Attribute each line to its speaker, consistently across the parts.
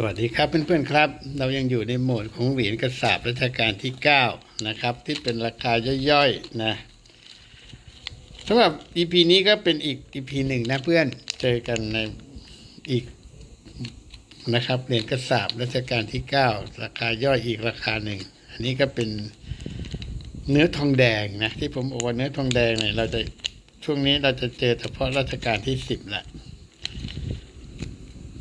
Speaker 1: สวัสดีครับเพื่อนๆครับ เรายังอยู่ในโหมดของเหรียญกระสาบรัชกาลที่ 9 นะครับ ที่เป็นราคาย่อยๆนะสำหรับ EP นี้ก็เป็นอีก EP หนึ่งนะเพื่อนเจอกันในอีกนะครับเหรียญกระสาบรัชกาลที่ 9 ราคาย่อยอีกราคาหนึ่งอันนี้ก็เป็นเนื้อทองแดงนะที่ผมบอกว่าเนื้อทองแดงเนี่ยเราจะช่วงนี้เราจะเจอเฉพาะรัชกาลที่ 10ละ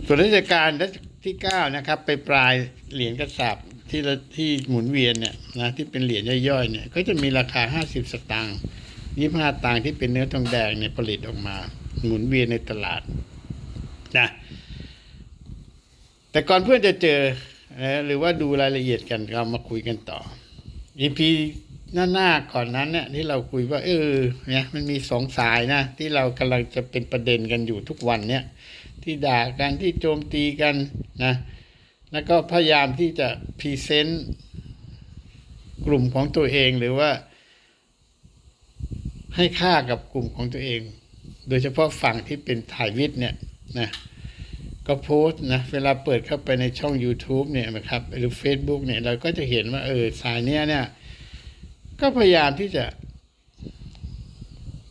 Speaker 1: ส่วนราชการรัช ที่เก้านะครับไปปลายเหรียญกระสาบที่ที่หมุนเวียนเนี่ยนะที่เป็นเหรียญย่อยๆเนี่ยก็จะมีราคาห้าสิบสตางค์ยี่ห้าตังค์ที่เป็นเนื้อทองแดงเนี่ยผลิตออกมา หมุนเวียนในตลาดนะแต่ก่อนเพื่อนจะเจอนะหรือว่าดูรายละเอียดกันเรามาคุยกันต่อ EP หน้าหน้าๆก่อนนั้นเนี่ยที่เราคุยว่า เออเนี่ยมันมีสองสายนะ ที่เรากำลังจะเป็นประเด็นกันอยู่ทุกวันเนี่ย ที่ด่ากันที่โจมตีกันนะแล้วก็พยายามที่จะพรีเซนต์กลุ่มของตัวเองหรือว่า ให้ค่ากับกลุ่มของตัวเอง โดยเฉพาะฝั่งที่เป็นถ่ายวิทย์เนี่ยนะก็โพสต์นะเวลาเปิดเข้าไปในช่อง YouTube เนี่ยนะครับหรือ Facebook เนี่ยเราก็จะเห็นว่าเออสายเนี้ยเนี่ย ก็พยายามที่จะ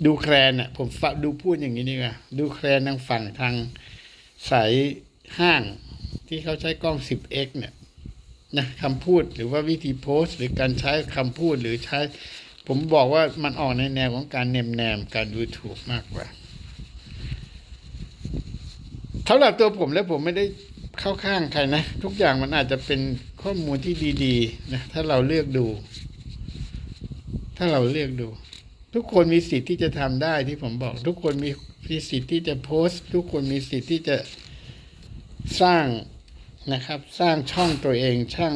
Speaker 1: ดูแคลนอะผมฝะดูพูดอย่างนี้นี่ว่าดูแคลนทางฝั่งทาง สายห้างที่เขาใช้กล้อง 10x เนี่ยนะคำพูดหรือว่าวิธีโพสหรือการใช้คำพูดหรือใช้ ผมบอกว่ามันออกในแนวของการเนมแนมการดูถูกมากกว่าสำหรับตัวผมแล้วผมไม่ได้เข้าข้างใครนะ ทุกอย่างมันอาจจะเป็นข้อมูลที่ดีๆนะถ้าเราเลือกดู ถ้าเราเลือกดู ทุกคนมีสิทธิ์ที่จะทำได้ที่ผมบอก ทุกคนมี มีสิทธิ์ที่จะโพสต์ ทุกคนมีสิทธิ์ที่จะสร้างนะครับ สร้างช่องตัวเองช่าง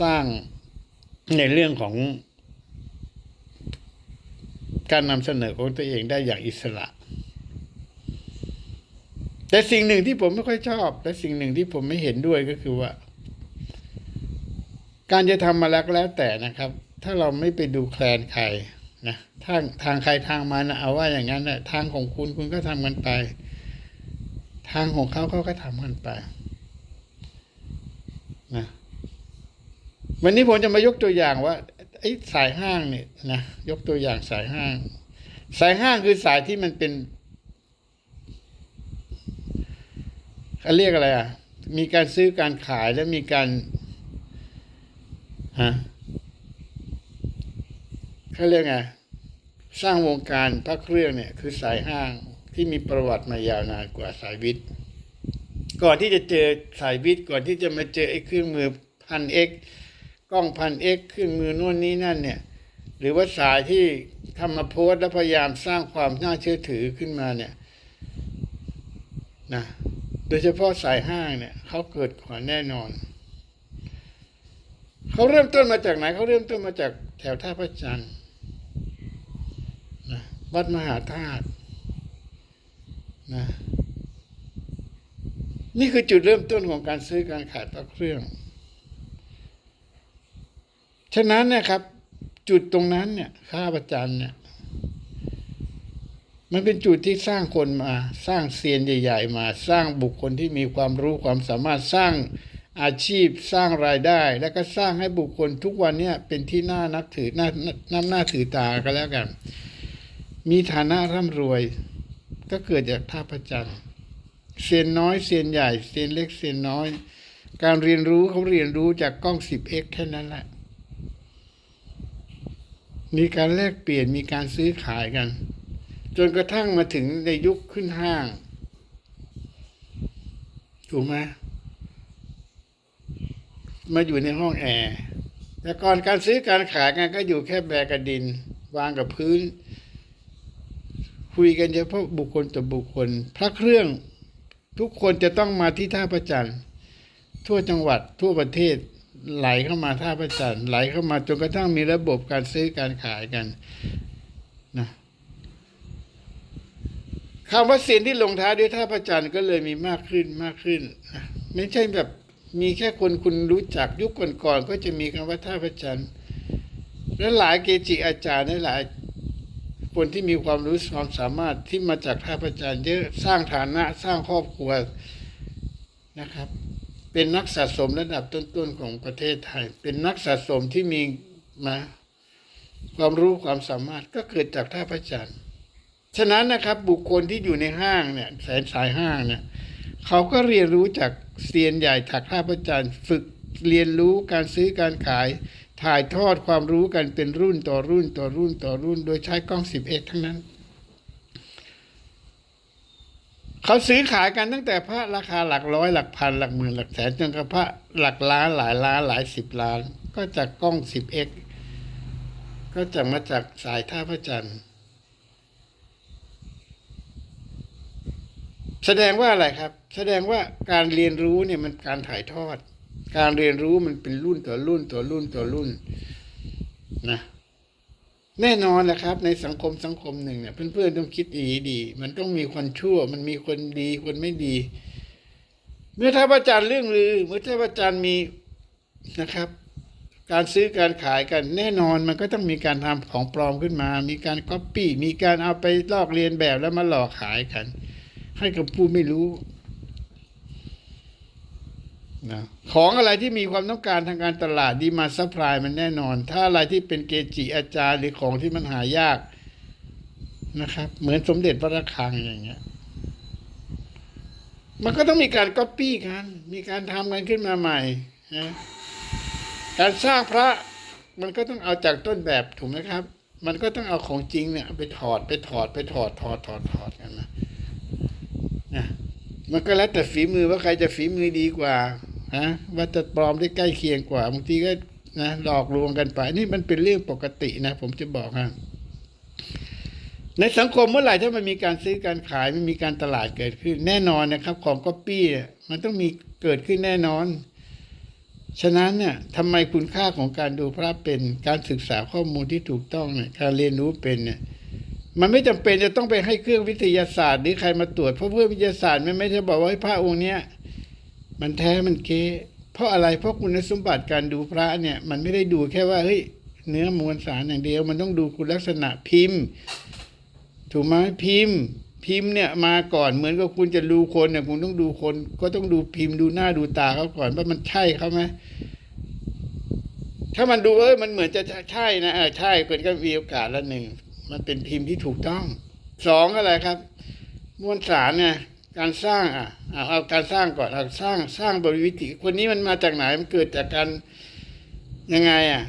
Speaker 1: สร้างในเรื่องของการนำเสนอของตัวเองได้อย่างอิสระ แต่สิ่งหนึ่งที่ผมไม่ค่อยชอบ และสิ่งหนึ่งที่ผมไม่เห็นด้วยก็คือว่า การจะทำมาแล้วก็แล้วแต่นะครับ ถ้าเราไม่ไปดูแคลนใคร นะทางทางใครทางมันนะเอาว่าอย่างนั้นนะทางของคุณคุณก็ทำกันไป ทางของเขาเขาก็ทำกันไปนะวันนี้ผมจะมายกตัวอย่างว่าไอ้สายห้างเนี่ยนะยกตัวอย่างสายห้าง สายห้างคือสายที่มันเป็นเขาเรียกอะไรอะ มีการซื้อการขายและมีการฮะ เขาเรียกไงสร้างวงการพระเครื่องเนี่ย คือสายห้างที่มีประวัติมายาวนานกว่าสายวิทย์ ก่อนที่จะเจอสายวิทย์ก่อนที่จะมาเจอไอ้เครื่องมือพันเอ็กกล้องพันเอ็กเครื่องมือนู่นนี่นั่นเนี่ย หรือว่าสายที่ทำมาโพสแล้วพยายามสร้างความน่าเชื่อถือขึ้นมาเนี่ยนะโดยเฉพาะสายห้างเนี่ยเขาเกิดก่อนแน่นอนเขาเริ่มต้นมาจากไหนเขาเริ่มต้นมาจากแถวท่าพระจันทร์ วัดมหาธาตุนะนี่คือจุดเริ่มต้นของการซื้อการขายพระเครื่อง ฉะนั้นนะครับ จุดตรงนั้นเนี่ยข้าประจันเนี่ย มันเป็นจุดที่สร้างคนมา สร้างเซียนใหญ่ ๆ มา สร้างบุคคลที่มีความรู้ความสามารถสร้างอาชีพสร้างรายได้ แล้วก็สร้างให้บุคคลทุกวันเนี่ยเป็นที่น่านับถือน่าน้ำหน้าถือตาก็แล้วกัน มีฐานะร่ำรวย ก็เกิดจากท่าประจันทร์เซียนน้อยเซียนใหญ่เซียนเล็กเซียนน้อย การเรียนรู้เขาเรียนรู้จากกล้อง 10x แค่นั้นแหละ มีการแลกเปลี่ยนมีการซื้อขายกัน จนกระทั่งมาถึงในยุคขึ้นห้าง ถูกไหมมาอยู่ในห้องแอร์แต่ก่อนการซื้อการขายกันก็อยู่แค่แบกกระดิน วางกับพื้น คุยกันเฉพาะบุคคลต่อบุคคล พระเครื่องทุกคนจะต้องมาที่ท่าประจันทร์ทั่วจังหวัดทั่วประเทศไหลเข้ามาท่าประจันทร์ไหลเข้ามาจนกระทั่งมีระบบการซื้อการขายกันนะคำว่าเสียนที่ลงท้ายด้วยท่าประจันทร์ก็เลยมีมากขึ้นมากขึ้นนะไม่ใช่แบบมีแค่คนคุณรู้จักยุคก่อนๆก็จะมีคำว่าท่าประจันทร์และหลายเกจิอาจารย์หลาย คนที่มีความรู้ความสามารถที่มาจากท่าประจันทร์เยอะสร้างฐานะสร้างครอบครัวนะครับ เป็นนักสะสมระดับต้นๆของประเทศไทย เป็นนักสะสมที่มีมาความรู้ความสามารถก็เกิดจากท่าพระจันทร์ฉะนั้นนะครับบุคคลที่อยู่ในห้างเนี่ยแสนสายห้างเนี่ยเขาก็เรียนรู้จากเซียนใหญ่ถักท่าพระจันทร์ฝึกเรียนรู้การซื้อการขาย ถ่ายทอดความรู้กันเป็นรุ่นต่อรุ่นต่อรุ่นต่อรุ่น โดยใช้กล้อง 10x ทั้งนั้น เขาซื้อขายกันตั้งแต่พระราคาหลักร้อยหลักพันหลักหมื่นหลักแสนจนกระพระหลักล้านหลายล้านหลายสิบล้าน ก็จากกล้อง 10x ก็จะมาจากสายท่าพระจันทร์แสดงว่าอะไรครับ แสดงว่าการเรียนรู้เนี่ยมันการถ่ายทอด การเรียนรู้มันเป็นรุ่นต่อรุ่นต่อรุ่นต่อรุ่นนะแน่นอนแหละครับ ในสังคมสังคมหนึ่งเนี่ยเพื่อนๆต้องคิดดีดี มันต้องมีคนชั่ว มันมีคนดีคนไม่ดี เมื่อท่านอาจารย์เรื่องลือ เมื่อท่านอาจารย์มีนะครับ การซื้อการขายกันแน่นอนมันก็ต้องมีการทำของปลอมขึ้นมา มีการก๊อปปี้มีการเอาไปลอกเลียนแบบแล้วมาหลอกขายกัน ให้กับผู้ไม่รู้ นะของอะไรที่มีความต้องการทางการตลาดดีมาซัพพลายมันแน่นอน ถ้าอะไรที่เป็นเกจิอาจารย์หรือของที่มันหายากนะครับ เหมือนสมเด็จพระระฆังอย่างเงี้ย มันก็ต้องมีการก๊อปปี้กัน มีการทำกันขึ้นมาใหม่นะการสร้างพระมันก็ต้องเอาจากต้นแบบถูกไหมครับ มันก็ต้องเอาของจริงเนี่ย ไปถอดไปถอดไปถอดถอดถอดถอดกันนะนะมันก็แล้วแต่ฝีมือว่าใครจะฝีมือดีกว่า ฮะว่าจะปลอมได้ใกล้เคียงกว่าบางทีก็นะหลอกลวงกันไป นี่มันเป็นเรื่องปกตินะ ผมจะบอกฮะในสังคมเมื่อไหร่ถ้ามันมีการซื้อการขายมันมีการตลาดเกิดขึ้น แน่นอนนะครับ ของก๊อปปี้เนี่ยมันต้องมีเกิดขึ้นแน่นอน ฉะนั้นเนี่ยทำไมคุณค่าของการดูพระเป็นการศึกษาข้อมูลที่ถูกต้องเนี่ยการเรียนรู้เป็นเนี่ยมันไม่จำเป็นจะต้องไปให้เครื่องวิทยาศาสตร์หรือใครมาตรวจเพราะเพื่อวิทยาศาสตร์มันไม่ได้บอกว่าให้พระองค์เนี้ย มันแท้มันเก๊เพราะอะไรเพราะคุณสมบัติการดูพระเนี่ย มันไม่ได้ดูแค่ว่าเฮ้ยเนื้อมวลสารอย่างเดียว มันต้องดูคุณลักษณะพิมพ์ ถูกไหมพิมพ์ พิมพ์เนี่ยมาก่อนเหมือนกับคุณจะดูคนเนี่ยคุณต้องดูคน ก็ต้องดูพิมพ์ดูหน้าดูตาเขาก่อนว่ามันใช่เขาไหมถ้ามันดูเอ้ยมันเหมือนจะใช่นะใช่คนก็มีโอกาสละหนึ่งมันเป็นพิมพ์ที่ถูกต้องสองอะไรครับ มวลสารเนี่ย การสร้างอะเอาเอาการสร้างก่อนเอาสร้างสร้างบริวิธีคนนี้มันมาจากไหนมันเกิดจากการยังไงอะ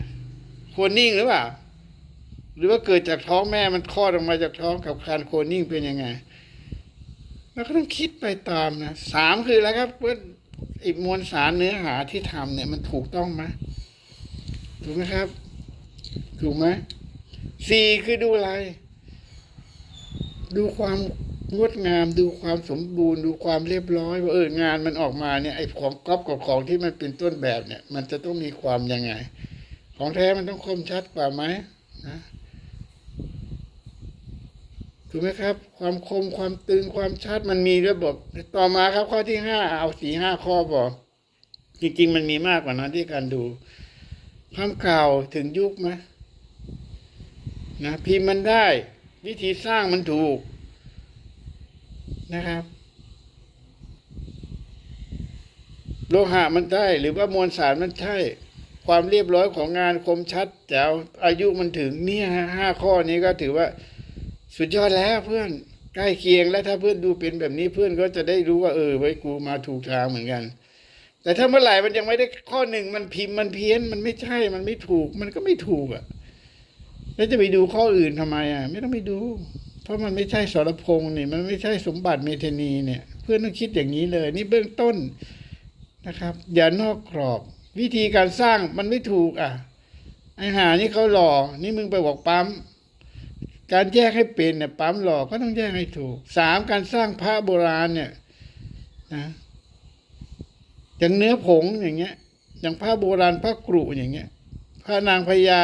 Speaker 1: โคนนิ่งหรือเปล่าหรือว่าเกิดจากท้องแม่มันคลอดออกมาจากท้องกับการโคนนิ่งเป็นยังไงเราก็ต้องคิดไปตามนะสามคืออะไรครับว่าไอ้มวลสารเนื้อหาที่ทำเนี่ยมันถูกต้องไหมถูกไหมครับ ถูกไหมสี่คือดูอะไร ดูความ งดงามดูความสมบูรณ์ดูความเรียบร้อยว่าเอองานมันออกมาเนี่ยไอ้ของก๊อปกับของที่มันเป็นต้นแบบเนี่ย มันจะต้องมีความยังไง ของแท้มันต้องคมชัดกว่าไหมนะถูกไหมครับ ความคมความตึงความชัดมันมีระบบ ต่อมาครับข้อที่ห้าเอาสี่ห้าข้อบอกจริงๆมันมีมากกว่านั้นที่การดูความเก่าถึงยุคไหมนะพิมพ์มันได้ วิธีสร้างมันถูก นะครับ โลหะมันได้หรือว่ามวลสารมันใช่ ความเรียบร้อยของงานคมชัดแจ๋วอายุมันถึงเนี่ยห้าข้อนี้ก็ถือว่า สุดยอดแล้วเพื่อนใกล้เคียงแล้วถ้าเพื่อนดูเป็นแบบนี้เพื่อนก็จะได้รู้ว่าเออไว้กูมาถูกทางเหมือนกัน แต่ถ้าเมื่อไหร่มันยังไม่ได้ข้อหนึ่งมันพิมพ์มันเพี้ยนมันไม่ใช่มันไม่ถูก มันก็ไม่ถูกอะแล้วจะไปดูข้ออื่นทำไมอะ ไม่ต้องไปดู เพราะมันไม่ใช่สรพงษ์นี่มันไม่ใช่สมบัติเมธนีเนี่ย เพื่อนต้องคิดอย่างนี้เลย นี่เบื้องต้นนะครับ อย่านอกกรอบ วิธีการสร้างมันไม่ถูกอะไอ้หานี่เขาหล่อนี่มึงไปบอกปั๊มการแยกให้เป็นเนี่ยปั๊มหล่อก็ต้องแยกให้ถูกสามการสร้างพระโบราณเนี่ยนะอย่างเนื้อผงอย่างเงี้ย อย่างพระโบราณพระกรุอย่างเงี้ยพระนางพญา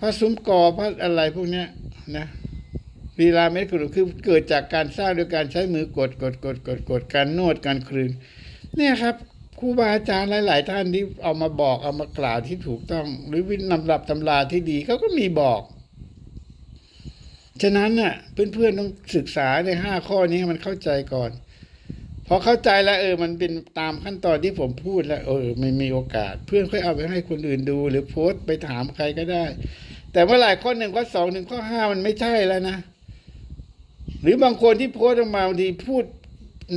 Speaker 1: พระซุ้มกอพระอะไรพวกเนี้ยนะ ลีลาเม็ดกรุคือเกิดจากการสร้างโดยการใช้มือกดกดกดกดกดการนวดการคลึงเนี่ยครับครูบาอาจารย์หลาย ๆ ท่านที่เอามาบอกเอามากล่าวที่ถูกต้อง หรือวินำรับตำราที่ดีเขาก็มีบอก ฉะนั้นน่ะเพื่อน ๆ ต้องศึกษาในห้าข้อนี้ให้มันเข้าใจก่อนพอเข้าใจแล้วเออมันเป็นตามขั้นตอนที่ผมพูดแล้ว เออมันมีโอกาส เพื่อนค่อยเอาไปให้คนอื่นดู หรือโพสต์ไปถามใครก็ได้ แต่เมื่อไหร่ข้อหนึ่งข้อสองถึงข้อห้ามันไม่ใช่แล้วนะ รือบางคนที่โพสต์ออกมาบางทีพูด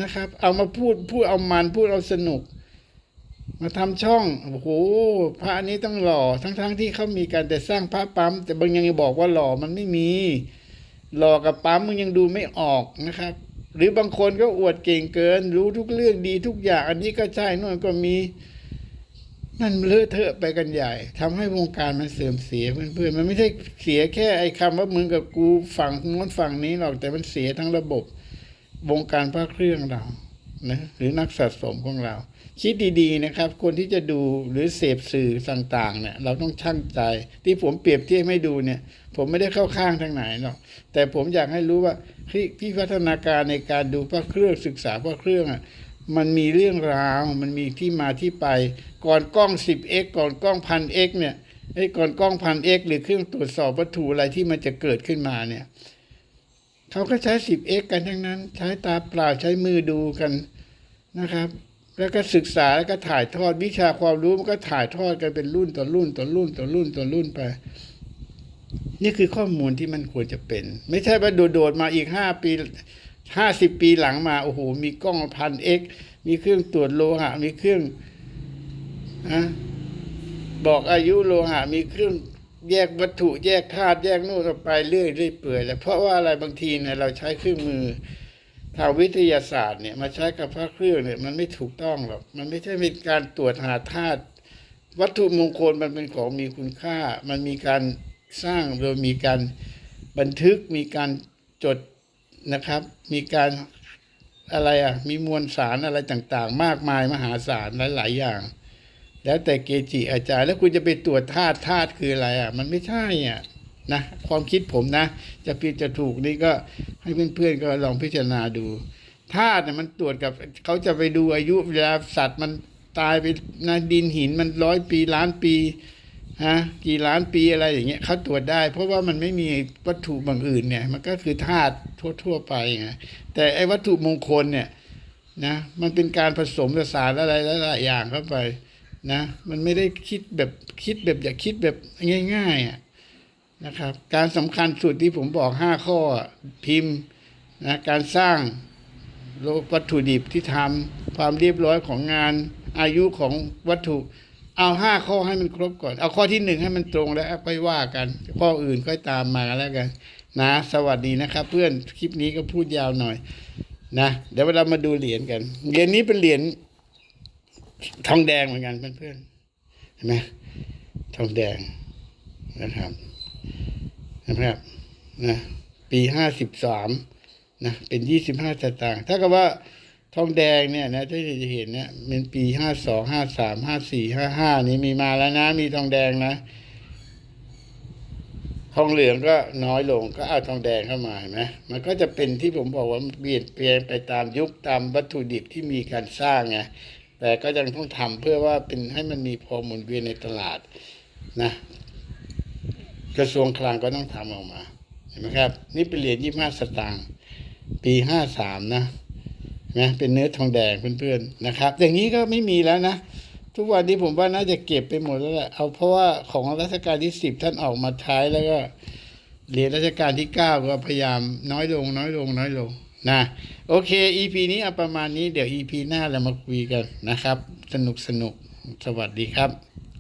Speaker 1: นะครับ เอามาพูดพูดเอามันพูดเอาสนุก มาทำช่องโอ้โหพระนี้ต้องหล่อทั้งๆที่เขามีการแต่สร้างพระปั๊ม แต่บางยังบอกว่าหล่อมันไม่มี หล่อกับปั๊มมึงยังดูไม่ออกนะครับ หรือบางคนก็อวดเก่งเกิน รู้ทุกเรื่องดีทุกอย่าง อันนี้ก็ใช่นู่นก็มี นั่นเลอะเทอะไปกันใหญ่ทำให้วงการมันเสื่อมเสียเพื่อนๆมันไม่ใช่เสียแค่ไอ้คำว่ามึงกับกูฝั่งโน้นฝั่งนี้หรอกแต่มันเสียทั้งระบบ วงการพระเครื่องเรานะหรือนักสะสมของเรา คิดดีๆนะครับ คนที่จะดูหรือเสพสื่อต่างๆเนี่ยเราต้องชั่งใจ ที่ผมเปรียบเทียบให้ดูเนี่ย ผมไม่ได้เข้าข้างทางไหนหรอกแต่ผมอยากให้รู้ว่าเฮ้ยพี่พัฒนาการในการดูพระเครื่องศึกษาพระเครื่องอะ มันมีเรื่องราว มันมีที่มาที่ไป ก่อนกล้อง 10x ก่อนกล้องพัน x เนี่ยไอ้ก่อนกล้องพัน x หรือเครื่องตรวจสอบวัตถุอะไรที่มันจะเกิดขึ้นมาเนี่ยเขาก็ใช้ 10x กันทั้งนั้น ใช้ตาเปล่าใช้มือดูกันนะครับ แล้วก็ศึกษาแล้วก็ถ่ายทอดวิชาความรู้มันก็ถ่ายทอดกันเป็นรุ่นต่อรุ่นต่อรุ่นต่อรุ่นต่อรุ่นไปนี่คือข้อมูลที่มันควรจะเป็น ไม่ใช่ว่าโดดๆมาอีกห้าปี ห้าสิบปีหลังมาโอ้โหมีกล้องพันเอ็กมีเครื่องตรวจโลหะ มีเครื่องอะบอกอายุโลหะ มีเครื่องแยกวัตถุแยกธาตุแยกนู่นออกไปเรื่อยเรื่อยเปื่อยแล้วเพราะว่าอะไรบางทีเนี่ยเราใช้เครื่องมือทางวิทยาศาสตร์เนี่ยมาใช้กับพระเครื่องเนี่ยมันไม่ถูกต้องหรอกมันไม่ใช่เป็นการตรวจหาธาตุวัตถุมงคลมันเป็นของมีคุณค่า มันมีการสร้างโดยมีการบันทึกมีการจด นะครับ มีการอะไรอะ มีมวลสารอะไรต่างๆ มากมายมหาศาลหลายๆอย่าง แล้วแต่เกจิอาจารย์ แล้วคุณจะไปตรวจธาตุธาตุคืออะไรอะ มันไม่ใช่อะนะความคิดผมนะ จะผิดจะถูกนี่ก็ให้เพื่อนๆก็ลองพิจารณาดูธาตุเนี่ยมันตรวจกับเขาจะไปดูอายุเวลาสัตว์มันตายไปนะดินหินมันร้อยปีล้านปี ฮะกี่ล้านปีอะไรอย่างเงี้ยเขาตรวจได้ เพราะว่ามันไม่มีวัตถุบางอื่นเนี่ย มันก็คือธาตุทั่ว ๆ ไปไงแต่ไอ้วัตถุมงคลเนี่ยนะมันเป็นการผสมผสานอะไรหลายๆอย่างเข้าไปนะมันไม่ได้คิดแบบคิดแบบอย่าคิดแบบง่ายๆอะนะครับ การสำคัญสุดที่ผมบอกห้าข้อพิมพ์นะการสร้างโลวัตถุดิบที่ทำความเรียบร้อยของงานอายุของวัตถุ เอาห้าข้อให้มันครบก่อน เอาข้อที่หนึ่งให้มันตรงแล้วค่อยว่ากัน ข้ออื่นค่อยตามมาแล้วกัน นะ สวัสดีนะครับ เพื่อนคลิปนี้ก็พูดยาวหน่อย นะเดี๋ยวเรามาดูเหรียญกันเหรียญนี้เป็นเหรียญทองแดงเหมือนกันเพื่อนๆเห็นไหมทองแดงนะครับนะครับนะปีห้าสิบสามนะเป็นยี่สิบห้าสตางค์ถ้ากับว่า ทองแดงเนี่ยนะที่จะเห็นเนี่ยเป็นปีห้าสองห้าสามห้าสี่ห้าห้านี่มีมาแล้วนะ มีทองแดงนะ ทองเหลืองก็น้อยลงก็เอาทองแดงเข้ามาเห็นไหมมันก็จะเป็นที่ผมบอกว่าเปลี่ยนแปลงไปตามยุคตามวัตถุดิบที่มีการสร้างไงแต่ก็ยังต้องทำเพื่อว่าเป็นให้มันมีพอหมุนเวียนในตลาดนะกระทรวงคลังก็ต้องทำออกมา เห็นไหมครับ นี่เป็นเหรียญยี่ห้าสตางค์ปีห้าสามนะ นะเป็นเนื้อทองแดงเพื่อนๆนะครับ อย่างนี้ก็ไม่มีแล้วนะ ทุกวันนี้ผมว่าน่าจะเก็บไปหมดแล้วแหละเอาเพราะว่าของรัชกาลที่สิบท่านออกมาใช้แล้วก็เหรียญรัชกาลที่เก้าก็พยายามน้อยลง น้อยลง น้อยลงนะโอเค EP นี้เอาประมาณนี้เดี๋ยว EP หน้าเรามาคุยกันนะครับ สนุกสนุกสวัสดีครับ